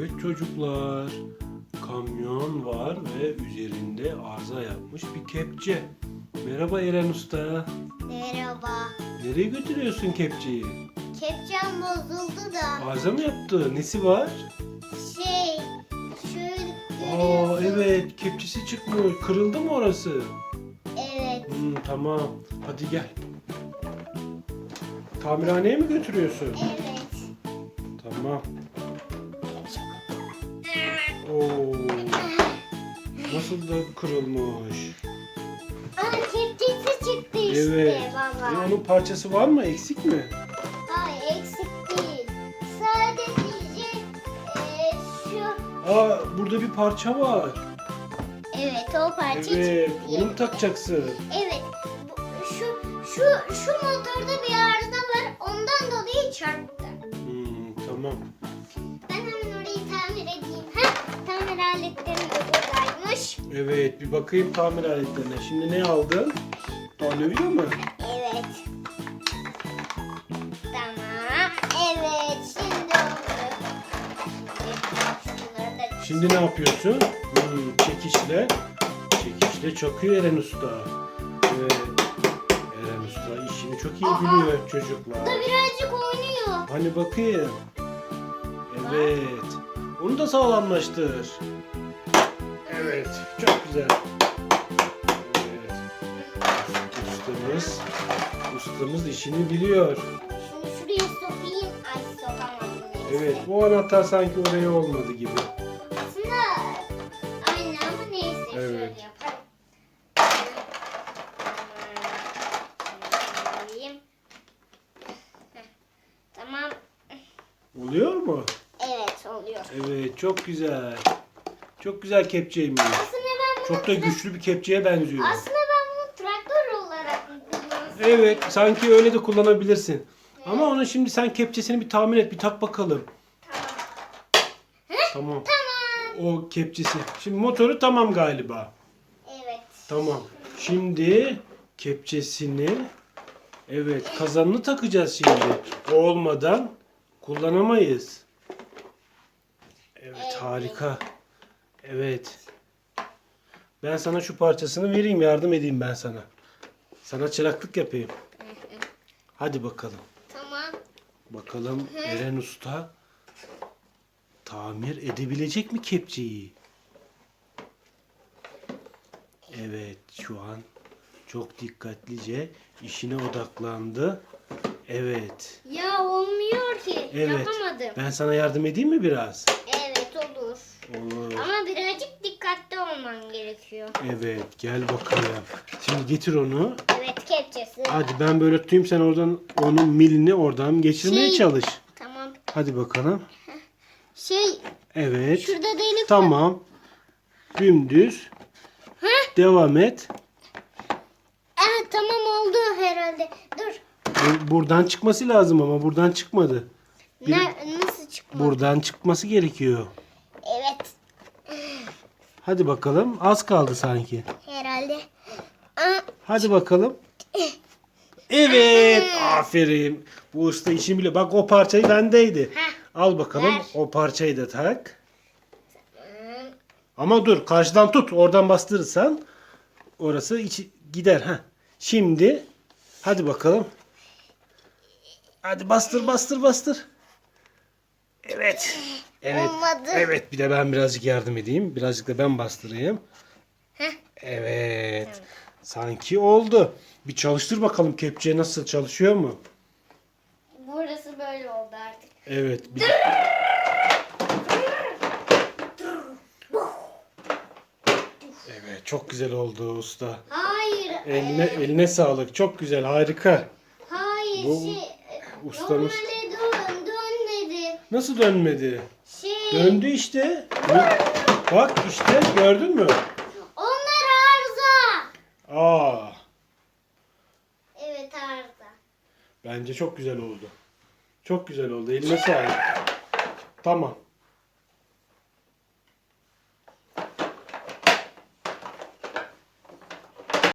Evet çocuklar. Kamyon var ve üzerinde arıza yapmış bir kepçe. Merhaba Eren Usta. Merhaba. Nereye götürüyorsun kepçeyi? Kepçem bozuldu da Arıza mı yaptı? Nesi var? şey şöyle Aa görüyorsun. evet kepçesi çıkmış. Kırıldı mı orası? Evet. Hmm, tamam. Hadi gel. Tamirhaneye mi götürüyorsun? Evet. Tamam. Oo. Nasıl da kırılmış. Aa kepçesi çıktı işte Evet. baba. E, onun parçası var mı? Eksik mi? Hayır eksik değil. Sadece e, şu Aa burada bir parça var. evet o parça Evet. çıktı. Onu mu takacaksın? Evet. Şu şu şu motorda bir arıza var. Ondan dolayı çarptı. Hmm, tamam. Ben hemen orayı tamir edeyim. Ha? Tamir aletlerim de buradaymış. Evet bir bakayım tamir aletlerine. Şimdi ne aldın? Tornavida mı? Evet. Tamam. Evet. Oldu. Şimdi ne yapıyorsun? Hmm, çekişle. Çekişle çakıyor Eren Usta. Evet. Eren Usta işini çok iyi Aa. biliyor çocuklar. da birazcık oynuyor. Hani bakayım. Evet. Onu da sağlamlaştır. Evet. Çok güzel. Evet. Ustamız, ustamız işini biliyor. Şunu şuraya sokayım. Ay sokamadım. Evet. Bu anahtar sanki oraya olmadı gibi. Aslında aynı ama neyse. Şöyle Evet. yapalım. Alayım. Heh, Tamam. Oluyor mu? Evet oluyor. Evet. Çok güzel. Çok güzel kepçeymiş. Aslında ben bunu Çok da güçlü bir kepçeye benziyor. aslında ben bunu traktör olarak kullanıyorum. Evet. Sanki öyle de kullanabilirsin. Ama onu şimdi sen kepçesini bir tamir et. Bir tak bakalım. Tamam. Tamam. O kepçesi. Şimdi motoru tamam galiba. Evet. Tamam. Şimdi kepçesini evet kazanını takacağız şimdi. O olmadan kullanamayız. Evet Evet. harika. Evet. Ben sana şu parçasını vereyim yardım edeyim ben sana. Sana çıraklık yapayım. Hadi bakalım. Tamam. Bakalım Eren Usta tamir edebilecek mi kepçeyi? Evet şu an çok dikkatlice işine odaklandı. Evet. Ya olmuyor ki. Evet. Yapamadım. Ben sana yardım edeyim mi biraz? Olur. Ama birazcık dikkatli olman gerekiyor. Evet gel bakalım. Şimdi getir onu. Evet kepçesi. Hadi ben böyle tutayım sen oradan onun milini oradan geçirmeye Şey- çalış. Tamam. Hadi bakalım. Şey Evet. şurada delik var. Tamam. Dümdüz. Devam et. Evet tamam oldu herhalde. Dur. Bu- Buradan çıkması lazım ama buradan çıkmadı. Bir- Ne, nasıl çıkmadı? Buradan çıkması gerekiyor. Hadi bakalım. Az kaldı sanki. Herhalde. Hadi bakalım. Evet. Aferin. Bu usta işini biliyor. Bak o parçayı bendeydi. Al bakalım. Ver. O parçayı da tak. Ama dur karşıdan tut. Oradan bastırırsan orası içi gider. ha. Şimdi hadi bakalım. Hadi bastır bastır bastır. Evet. Evet. Olmadı. Evet bir de ben birazcık yardım edeyim. Birazcık da ben bastırayım. Heh. Evet. Sanki oldu. Bir çalıştır bakalım kepçe nasıl çalışıyor mu? Burası böyle oldu artık. Evet. Bir... Evet çok güzel oldu usta. Hayır. Eline, e, eline sağlık. Çok güzel, harika. hayır Bu şey. ustamız- Normalde. Nasıl dönmedi? Şey. Döndü işte. Bak işte gördün mü? Onlar arıza. Aa, Evet arıza. bence çok güzel oldu. Çok güzel oldu. Eline sağlık. Tamam.